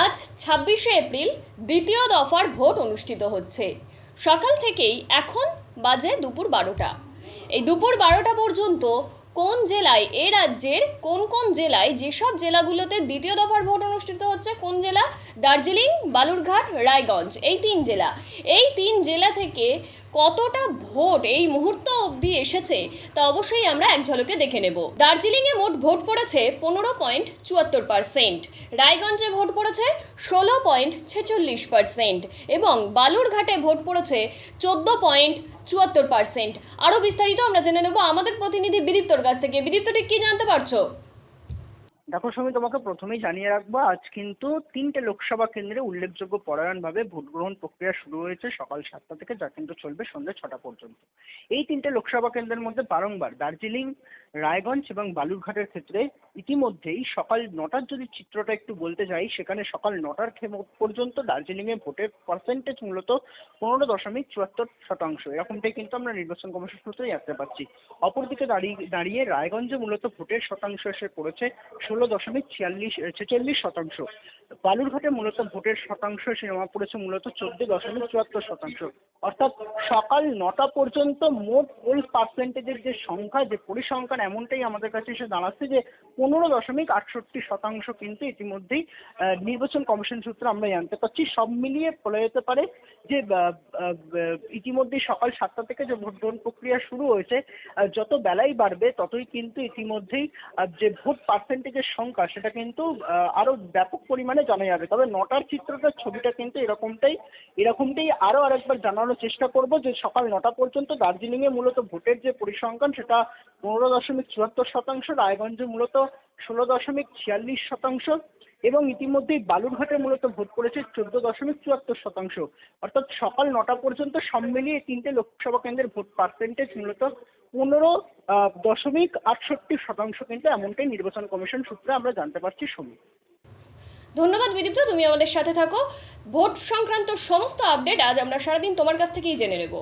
আজ ছাব্বিশে এপ্রিল দ্বিতীয় দফার ভোট অনুষ্ঠিত হচ্ছে। সকাল থেকেই এখন বাজে দুপুর বারোটা। এই দুপুর বারোটা পর্যন্ত কোন জেলায়, এ রাজ্যের কোন কোন জেলায় যেসব জেলাগুলোতে দ্বিতীয় দফার ভোট অনুষ্ঠিত হচ্ছে, কোন জেলা? দার্জিলিং, বালুরঘাট, রায়গঞ্জ, এই তিন জেলা। এই তিন জেলা থেকে কতটা ভোট এই মুহূর্ত অবধি এসেছে, তা অবশ্যই আমরা এক ঝলকে দেখে নেব। দার্জিলিংয়ে মোট ভোট পড়েছে পনেরো পয়েন্ট চুয়াত্তর পার্সেন্ট, রায়গঞ্জে ভোট পড়েছে ষোলো পয়েন্ট ছেচল্লিশ পার্সেন্ট এবং বালুরঘাটে ভোট পড়েছে চোদ্দ পয়েন্ট চুয়াত্তর পার্সেন্ট। আরও বিস্তারিত আমরা জেনে নেব আমাদের প্রতিনিধি বিদীপ্তর কাছ থেকে। বিদীপ্ত ঠিক কি জানতে পারছ? দেখো সমি তোমাকে প্রথমেই জানিয়ে রাখব, আজ কিন্তু তিনটে লোকসভা কেন্দ্রে উল্লেখযোগ্য পরায়ণভাবে ভোট গ্রহণ প্রক্রিয়া শুরু হয়েছে সকাল সাতটা থেকে, যা কিন্তু চলবে সন্ধ্যে ছটা পর্যন্ত। এই তিনটে লোকসভা কেন্দ্রের মধ্যে বারংবার দার্জিলিং, রায়গঞ্জ এবং বালুরঘাটের ক্ষেত্রে ইতিমধ্যেই সকাল নটার যদি চিত্রটা একটু বলতে যাই, সেখানে সকাল নটার পর্যন্ত দার্জিলিংয়ে ভোটের পার্সেন্টেজ মূলত পনেরো দশমিক চুয়াত্তর শতাংশ। এরকমটাই কিন্তু আমরা নির্বাচন কমিশন সূত্রে জানতে পারছি। অপরদিকে দাঁড়িয়ে দাঁড়িয়ে রায়গঞ্জে মূলত ভোটের শতাংশ এসে পড়েছে ষোলো দশমিক ছিয়াল্লিশ, ছেচল্লিশ শতাংশ। বালুরঘাটে মূলত ভোটের শতাংশ জমা পড়েছে মূলত চোদ্দ দশমিক চুয়াত্তর শতাংশ। অর্থাৎ সকাল নটা পর্যন্ত মোট পোল পার্সেন্টেজের যে সংখ্যা, যে পরিসংখ্যান, এমনটাই আমাদের কাছে এসে দাঁড়াচ্ছে যে পনেরো দশমিক আটষট্টি শতাংশ কিন্তু ইতিমধ্যেই নির্বাচন কমিশন সূত্রে আমরা জানতে পারছি সব মিলিয়ে বলা যেতে পারে যে ইতিমধ্যেই সকাল সাতটা থেকে যে ভোট গ্রহণ প্রক্রিয়া শুরু হয়েছে যত বেলাই বাড়বে, ততই কিন্তু ইতিমধ্যেই যে ভোট পার্সেন্টেজের সংখ্যা সেটা কিন্তু আরও ব্যাপক পরিমাণে জানা যাবে। তবে নটার চিত্রটার ছবিটা কিন্তু এরকমটাই এরকমটাই আরও আরেকবার জানানোর চেষ্টা করব যে সকাল নটা পর্যন্ত দার্জিলিংয়ে মূলত ভোটের যে পরিসংখ্যান, সেটা পনেরো দশমিক চুয়াত্তর শতাংশ, রায়গঞ্জে মূলত ষোলো দশমিক ছিয়াল্লিশ শতাংশ, এবং ইতিমধ্যেই বালুরঘাটে মূলত ভোট পড়েছে চোদ্দ দশমিক চুয়াত্তর শতাংশ। অর্থাৎ সকাল নটা পর্যন্ত সব মিলিয়ে তিনটে লোকসভা কেন্দ্রের ভোট পার্সেন্টেজ মূলত পনেরো দশমিক আটষট্টি শতাংশ কিন্তু এমনটাই নির্বাচন কমিশন সূত্রে আমরা জানতে পারছি সমীপ ধন্যবাদ বিদীপ্ত, তুমি আমাদের সাথে থাকো। ভোট সংক্রান্ত সমস্ত আপডেট আজ আমরা সারাদিন তোমার কাছ থেকেই জেনে নেব।